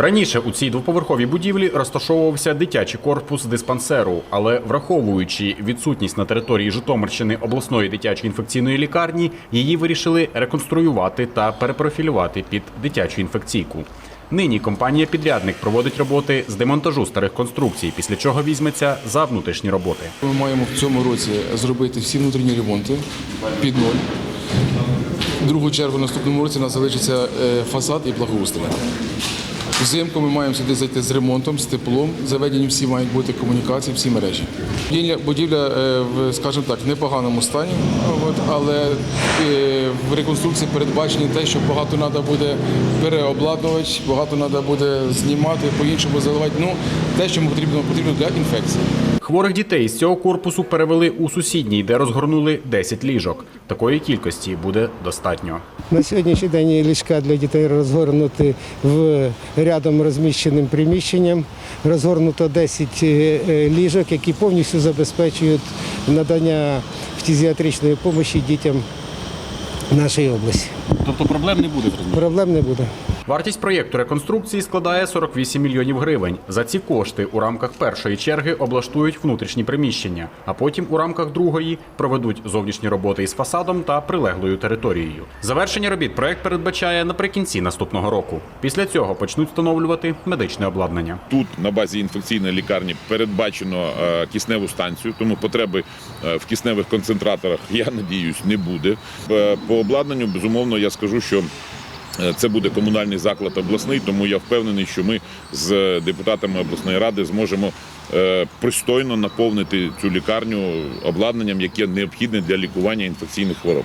Раніше у цій двоповерховій будівлі розташовувався дитячий корпус диспансеру, але враховуючи відсутність на території Житомирщини обласної дитячої інфекційної лікарні, її вирішили реконструювати та перепрофілювати під дитячу інфекційку. Нині компанія-підрядник проводить роботи з демонтажу старих конструкцій, після чого візьметься за внутрішні роботи. Ми маємо в цьому році зробити всі внутрішні ремонти під ноль. Другу чергу наступному році у нас залишиться е, фасад і благоустрій. Взимку ми маємо сюди зайти з ремонтом, з теплом. Заведені всі мають бути комунікації, всі мережі. Будівля, будівля е, в, скажімо так, в непоганому стані, але е, в реконструкції передбачені те, що багато треба буде переобладнувати, багато треба буде знімати, по-іншому заливати. Ну, те, що потрібно, потрібно для інфекції. Хворих дітей з цього корпусу перевели у сусідній, де розгорнули 10 ліжок. Такої кількості буде достатньо. На сьогоднішній день ліжка для дітей розгорнуті в рядом розміщеним приміщенням. Розгорнуто 10 е, е, ліжок, які повністю забезпечують надання фтизіатричної допомоги дітям нашої області. Тобто проблем не буде. Проблем не буде. Вартість проєкту реконструкції складає 48 мільйонів гривень. За ці кошти у рамках першої черги облаштують внутрішні приміщення, а потім у рамках другої проведуть зовнішні роботи із фасадом та прилеглою територією. Завершення робіт проект передбачає наприкінці наступного року. Після цього почнуть встановлювати медичне обладнання. Тут на базі інфекційної лікарні передбачено е, кисневу станцію, тому потреби е, в кисневих концентраторах, я надіюсь, не буде. Е, По обладнанню, безумовно, я скажу, що це буде комунальний заклад обласний, тому я впевнений, що ми з депутатами обласної ради зможемо е, пристойно наповнити цю лікарню обладнанням, яке необхідне для лікування інфекційних хвороб.